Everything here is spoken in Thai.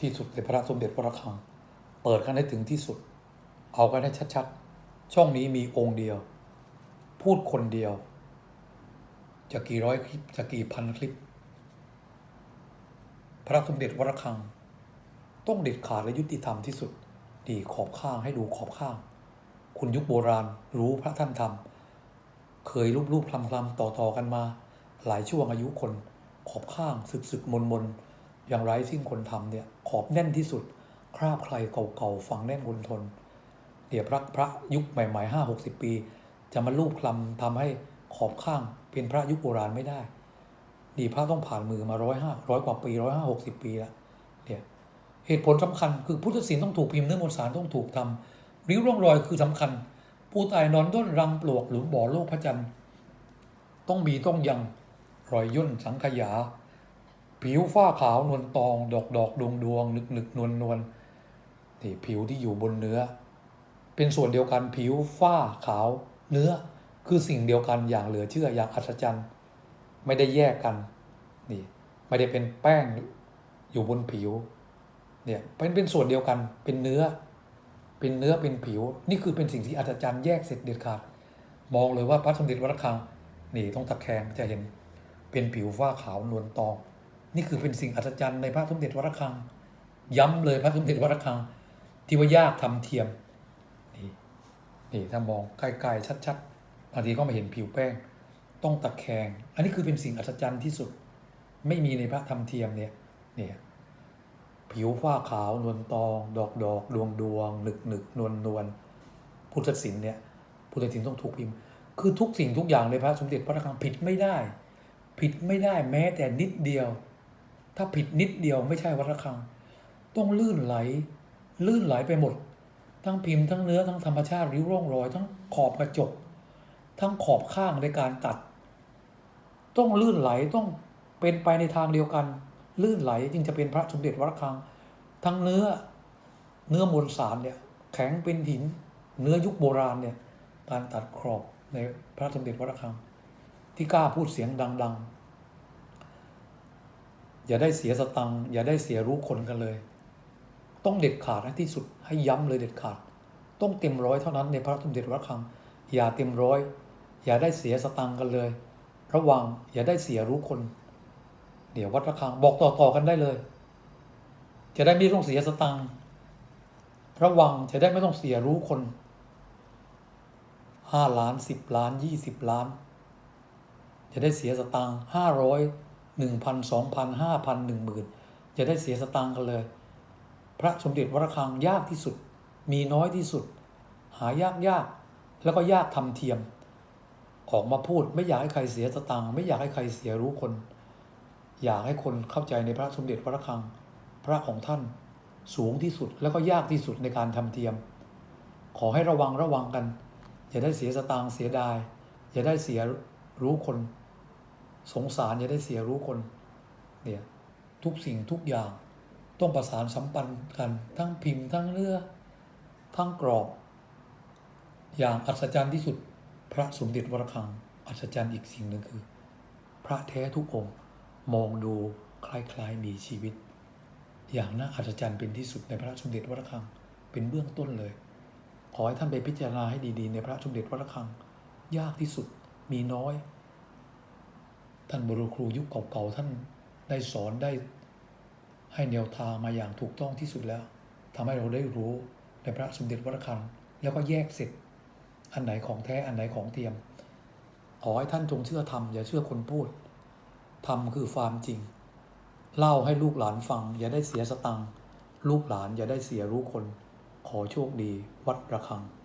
ที่สุดในพระสมเด็จพระระฆัง เปิดกันให้ถึงที่สุด เอากันให้ชัดๆ ช่องนี้มีองค์เดียว พูดคนเดียว จะกี่ร้อยคลิปจะกี่พันคลิป พระสมเด็จวรคัง ต้องเด็ดขาดและยุติธรรมที่สุดดีขอบข้างให้ดูขอบข้าง คุณยุคโบราณรู้พระท่านทำเคยรูปรูปคลำคลำต่อต่อกันมา หลายช่วงอายุคน ขอบข้างสึกสึกมนมน อย่างไรสิ่งคนทำเนี่ยขอบแน่นที่สุด คราบใครเก่าๆฝังแน่นคนทนเดี๋ยวพระพระยุคใหม่ๆห้าหกสิบปี จะมาลูบคลำทำให้ขอบข้างเป็นพระยุคโบราณไม่ได้ ดีพระต้องผ่านมือมาร้อยห้าร้อยกว่าปีร้อยห้าหกสิบปีแล้วเนี่ยเหตุผลสำคัญคือพุทธศิลป์ต้องถูกพิมพ์เนื้อมวลสารต้องถูกทำริ้วร่องรอยคือสำคัญ ผู้ตายนอนด้นรังปลวกหรือบ่อโลกพระจันทร์ต้องมีต้องยังรอยย่นสังขยา ผิวฝ้าขาวนวลตอง ดอกดอกดวงดวงนึกนึกนวลนวลนี่ผิวที่อยู่บนเนื้อ เป็นส่วนเดียวกันผิวฝ้าขาว เนื้อคือสิ่งเดียวกันอย่างเหลือเชื่ออย่างอัศจรรย์ ไม่ได้แยกกันนี่ไม่ได้เป็นแป้งอยู่บนผิวเนี่ยเป็นเป็นส่วนเดียวกันเป็นเนื้อ เป็นเนื้อเป็นผิว นี่คือเป็นสิ่งที่อัศจรรย์แยกเสร็จเด็ดขาดมองเลยว่าพระสมเด็จวัดระฆังนี่ต้องตะแคงจะเห็นเป็นผิวฝ้าขาวนวลตอง นี่คือเป็นสิ่งอัศจรรย์ในพระสมเด็จวระฆัง ย้ำเลยพระสมเด็จวระฆัง ที่ว่ายากทำเทียมนี่นี่ถ้ามองใกล้ๆชัดๆบางทีก็ม่เห็นผิวแป้ง ต้องตะแคง อันนี้คือเป็นสิ่งอัศจรรย์ที่สุด ไม่มีในพระธรรมเทียมเนี่ยเนี่ยผิวฝ้าขาวนวลตอง ดอกดอกดวงดวงหนึกหนึกนวลนวลพุทธศิลป์เนี่ยพุทธศิลป์ต้องถูกพิมพ์ คือทุกสิ่งทุกอย่างในพระสมเด็จพระรังผิดไม่ได้ ผิดไม่ได้แม้แต่นิดเดียว ถ้าผิดนิดเดียวไม่ใช่วัดระฆัง ต้องลื่นไหล ลื่นไหลไปหมด ทั้งพิมพ์ทั้งเนื้อทั้งธรรมชาติริ้วร่องรอย ทั้งขอบกระจก ทั้งขอบข้างในการตัด ต้องลื่นไหลต้องเป็นไปในทางเดียวกัน ลื่นไหลจึงจะเป็นพระสมเด็จวัดระฆัง ทั้งเนื้อเนื้อมวลสารเนี่ยแข็งเป็นหิน เนื้อยุคโบราณเนี่ยการตัดขอบในพระสมเด็จวัดระฆัง ที่กล้าพูดเสียงดัง ๆ อย่าได้เสียสตังค์อย่าได้เสียรู้คนกันเลย ต้องเด็ดขาดให้ที่สุดให้ย้ำเลยเด็ดขาด ต้องเต็มร้อยเท่านั้นในพระสมเด็จวัดระฆัง อย่าเต็มร้อย อย่าได้เสียสตังค์กันเลย ระวังอย่าได้เสียรู้คน เดี๋ยววัดระฆังบอกต่อๆกันได้เลย จะได้ไม่ต้องเสียสตังค์ระวังจะได้ไม่ต้องเสียรู้คนห้าล้านสิบล้านยี่สิบล้าน จะได้เสียสตังค์ห้าร้อย หนึ่งพันสองพันห้าพันหนึ่งหมื่นจะได้เสียสตังค์กันเลย พระสมเด็จวรคังยากที่สุด มีน้อยที่สุด หายากยากแล้วก็ยากทำเทียม ออกมาพูดไม่อยากให้ใครเสียสตังค์ไม่อยากให้ใครเสียรู้คน อยากให้คนเข้าใจในพระสมเด็จวรคัง พระของท่านสูงที่สุดแล้วก็ยากที่สุดในการทำเทียม ขอให้ระวังระวังกัน อย่าได้เสียสตางค์เสียดาย อย่าได้เสียรู้คน สงสารอย่าได้เสียรู้คนเนี่ยทุกสิ่งทุกอย่าง ต้องประสานสัมพันธ์กัน ทั้งพิมพ์ทั้งเนื้อทั้งกรอบ อย่างอัศจรรย์ที่สุดพระสมเด็จวรคัง อัศจรรย์อีกสิ่งหนึ่งคือ พระแท้ทุกองค์มองดูคล้ายๆมีชีวิต อย่างน่าอัศจรรย์เป็นที่สุดในพระสมเด็จวรคังเป็นเบื้องต้นเลย ขอให้ท่านไปพิจารณาให้ดีๆ ในพระสมเด็จวระฆัง ยากที่สุดมีน้อย ท่านบรครูยุคเก่าๆท่านได้สอนได้ให้แนวทางมาอย่างถูกต้องที่สุดแล้วทำให้เราได้รู้ในพระสมเด็จวัดระฆังแล้วก็แยกเสร็จ อันไหนของแท้อันไหนของเทียม ขอให้ท่านจงเชื่อธรรมอย่าเชื่อคนพูดธรรมคือความจริง เล่าให้ลูกหลานฟัง อย่าได้เสียสตังค์ลูกหลานอย่าได้เสียรู้คน ขอโชคดี วัดระฆัง